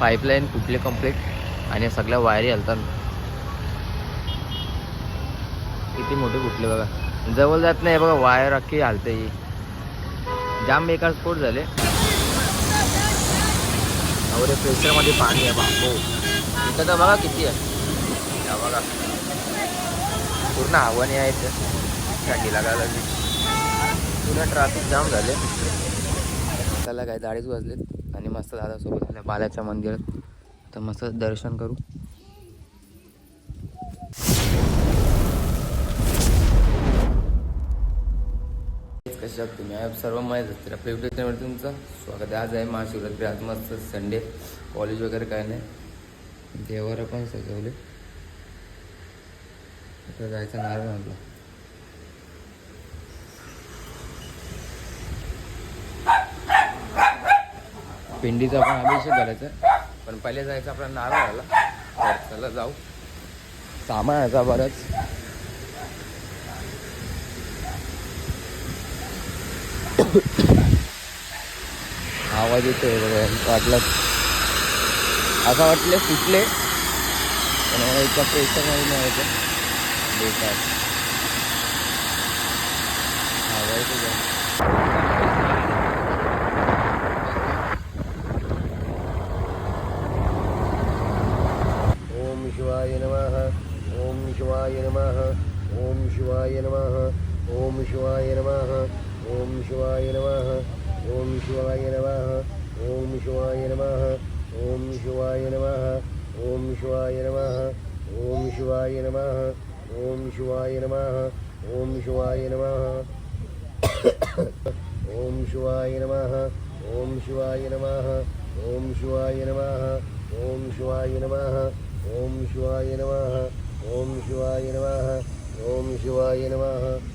Pipeline कुठले complete आणि सगळ्या वायरी हलतात. किती मोठे कुठले बघा. जवळ जात नाही बघा वायर अख्खी हलते ही. जाम बेकार स्फोट झाले. अवरे प्रेशरमध्ये पाणी आहे बापो. इथं तर बघा किती आहे. बघा. पूर्ण आव्हाने आहे इथं. थंडी लागायला पूर्ण ट्रॅफिक जाम झाले. त्याला काय दाढीच वाजलेत. आणि मस्त दादासोबत आल्या बालाच्या मंदिरात. तर मस्त दर्शन करू. कशा तुम्ही? आहे सर्व माहीत असतील आपल्या युट्यूब चॅनलवर तुमचं स्वागत आज आहे महाशिवरात्री. आज मस्त संडे कॉलेज वगैरे काय नाही. देवावर पण सजवले. आता जायचं नारळ म्हटलं पिंडीचा पण अभिषेक करायचा पण पहिले जायचं आपला नारळाला. तर चला जाऊ. सामान याचा बरंच. आवाज येतोय बघा वाटलं. असं वाटलं सुटले. पण एका प्रेशरमध्ये नाही यायचं बेकार. आवाज शिवाय नमः ओम शिवाय नमः ओम शिवाय नमः ओम शिवाय नमः ओम शिवाय नमः ओम शिवाय नमः ओम शिवाय नमः ओम शिवाय नमः ओम शिवाय नमः ओम शिवाय नमः ओम शिवाय नमः ओम शिवाय नमः ओम शिवाय नमः ओम शिवाय नमः ओम शिवाय नमः ओम शिवाय नमः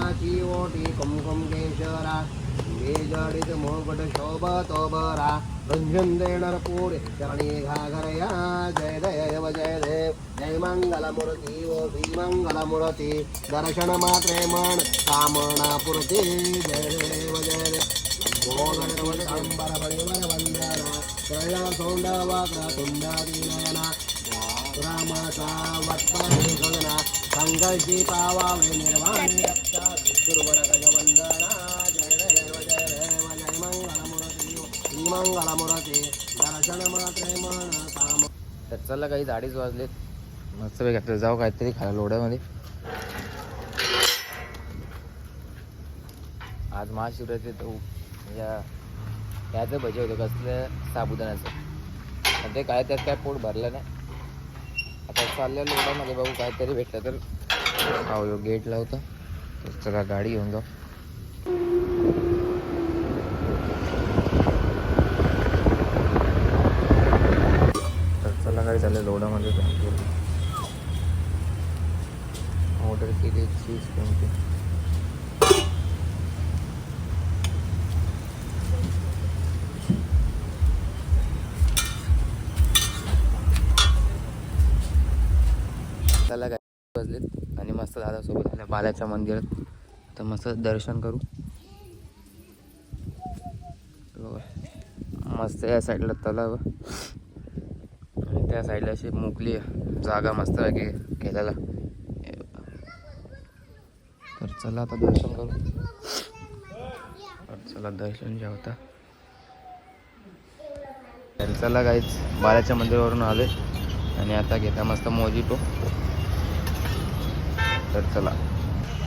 નાચી ઓટી કુમકુમ કેશરા ಬೇಜಾಡಿದ ಮೋಗುಡ ಶೋಭಾ ತೋಬರ ರಂಜಂದೇಣರ ಪೂರಿ ಚರಣಿ ಘಾಘರಯ ಜಯ ದೇವ ಜಯ ದೇವ್ ಜಯ ಮಂಗಲ ಮುರತಿ ಓ ಶ್ರೀಮಂಗಲ ಮುರತಿ ದರ್ಶನ ಮಾತ್ರ ಮಣ ಕಾಮಣ ಪುರತಿ ಜಯ ದೇವ ಜಯ ದೇವ್ ಅಂಬರ ಬಳಿವರ ವಂದನ ತ್ರಯ ಸೌಂಡವಾಗ್ರ ತುಂಡಾದಿನಯನ ರಾಮ ಸಾವತ್ಪನ ಸಂಗಲ್ಪಿ ಪಾವಾಮಿ ನಿರ್ವಾಣ चला काही झाडीच वाजलेत. मस्त वेग आपल्याला जाऊ काहीतरी खायला लोड्यामध्ये आज महाशिवरात्री तो या त्याचं भजे होतं कसलं साबुदाण्याचं. पण ते काय त्यात काय पोट भरलं नाही. आता चाललेलं लोडामध्ये बघू काहीतरी भेटलं तर. हो गेट लावतं चला गाडी घेऊन जाऊ. तर चला काय झालं लोडामध्ये. ऑर्डर केली चीज कोणती चला काय वाजलेत आणि मस्त दादासोबत आल्या बालाच्या मंदिरात. तर मस्त दर्शन करू. मस्त या साईडला तलाव आणि त्या साईडला अशी मोकली जागा मस्त आहे केलेला. तर चला आता दर्शन करू. चला दर्शन जे तर चला काहीच बालाच्या मंदिरावरून आले आणि आता घेता मस्त मोजिटो तर चला.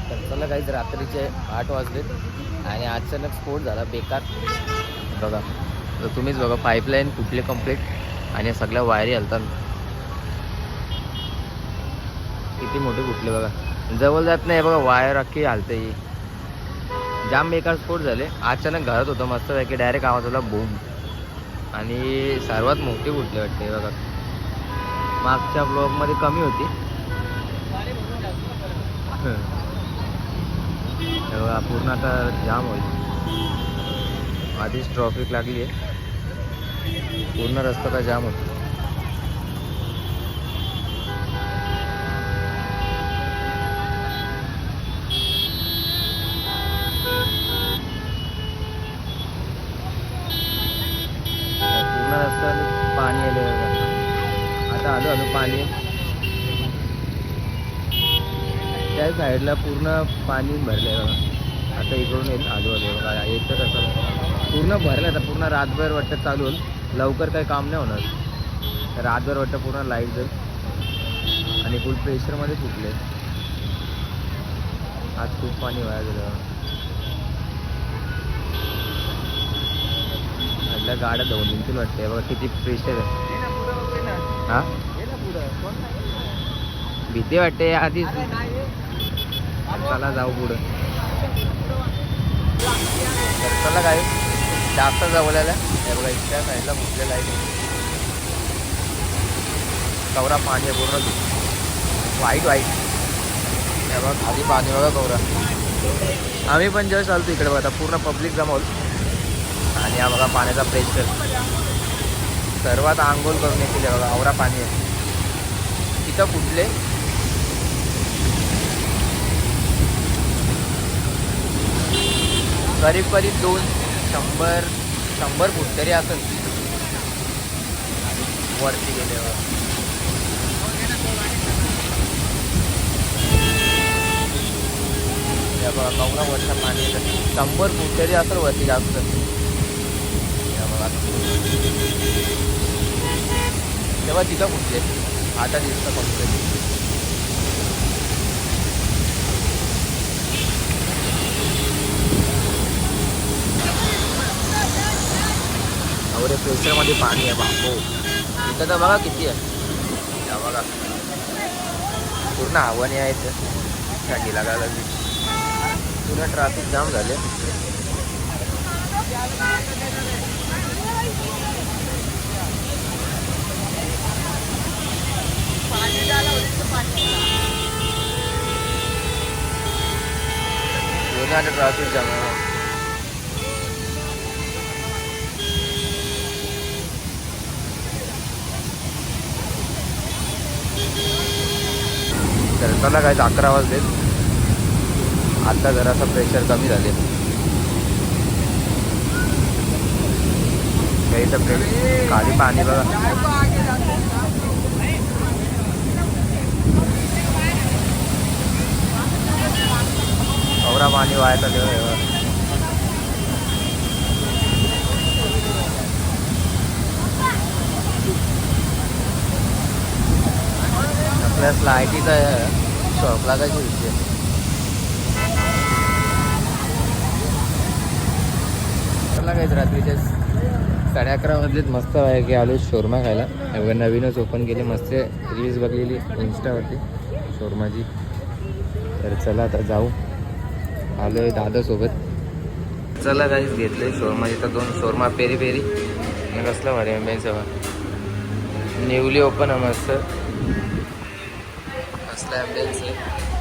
तर चला काहीच रात्रीचे आठ वाजलेत आणि अचानक स्फोट झाला बेकार. बघा तर तुम्हीच बघा पाईपलाईन कुठले कंप्लीट आणि सगळ्या वायरी हलतात. किती मोठे कुठले बघा. जवळ जात नाही बघा वायर अख्खी हलते ही. जाम बेकार स्फोट झाले. अचानक घरात होतं मस्त पैकी डायरेक्ट आवाज आला बूम आणि सर्वात मोठी कुठली वाटते बघा. मागच्या ब्लॉगमध्ये कमी होती. तेव्हा पूर्ण आता जाम होईल. आधीच ट्रॉफिक लागली आहे पूर्ण रस्ता का जाम होतो पूर्ण रस्ता पाणी आले आता आलो आलो पाणी त्या साईडला पूर्ण पाणी भरले बघा आता इकडून येईल आलो आलो बघा येतं कसं पूर्ण भरलं आता पूर्ण रातभर वाटतं चालू होईल लवकर काही काम नाही होणार. रातभर वाटतं पूर्ण लाइट जाईल आणि फुल प्रेशरमध्ये सुटले. आज खूप पाणी वाया गेलं. आपल्या गाड्या दोन निघतील वाटते बघा किती प्रेशर आहे. हा? भीती वाटते आधीच. चला जाऊ पुढं. तर चला काय जास्त जवळला हे बघा इतक्या साईडला फुटलेला आहे कवरा पाणी आहे पूर्ण. वाईट वाईट. हे बघा खाली पाणी बघा कवरा. आम्ही पण जस्ट चालतो इकडे बघा आता पूर्ण पब्लिक जमवल आणि हा बघा पाण्याचा प्रेशर सर्वात आंघोळ करून येतील बघा आवरा पाणी आहे. तिथं कुठले करीब करीब दोन शंभर शंभर फूट तरी असेल. वरती गेल्यावर. बघा कवरा वरचं पाणी येतं. शंभर फूट तरी असेल वरती जास्त. बघा. तेव्हा तिथं कुठले आता दिसतं फक्त. एवढे प्रेशरमध्ये पाणी आहे बापो. इथं तर बघा किती आहे. या बघा. पूर्ण आव्हाने आहेत थंडी लागायला लागली पूर्ण ट्रॅफिक जाम झाले. पूर्ण ट्रॅफिक जाम आहे. तर चला काय अकरा वाजलेत आता जरासा प्रेशर कमी झाले. काही तर प्रे- खाली पाणी बघा. औरा पाणी वाहायचं तेव्हा आपल्या लाईटीचा शॉप लागायची होती. चला रात्रीच्या साडे अकरा वाजलेत. मस्त आहे की आलो शोरमा खायला. एवढं नवीनच ओपन केले. मस्त रील्स बघलेली इन्स्टावरती शोरमाची. तर चला आता जाऊ. आलो आहे दादासोबत चला काहीच आहे सोरमाची तर दोन शोरमा पेरी पेरी आणि कसलं भारी आंब्याचं न्यूली ओपन आहे मस्त. कसलं ॲम्बियन्स आहे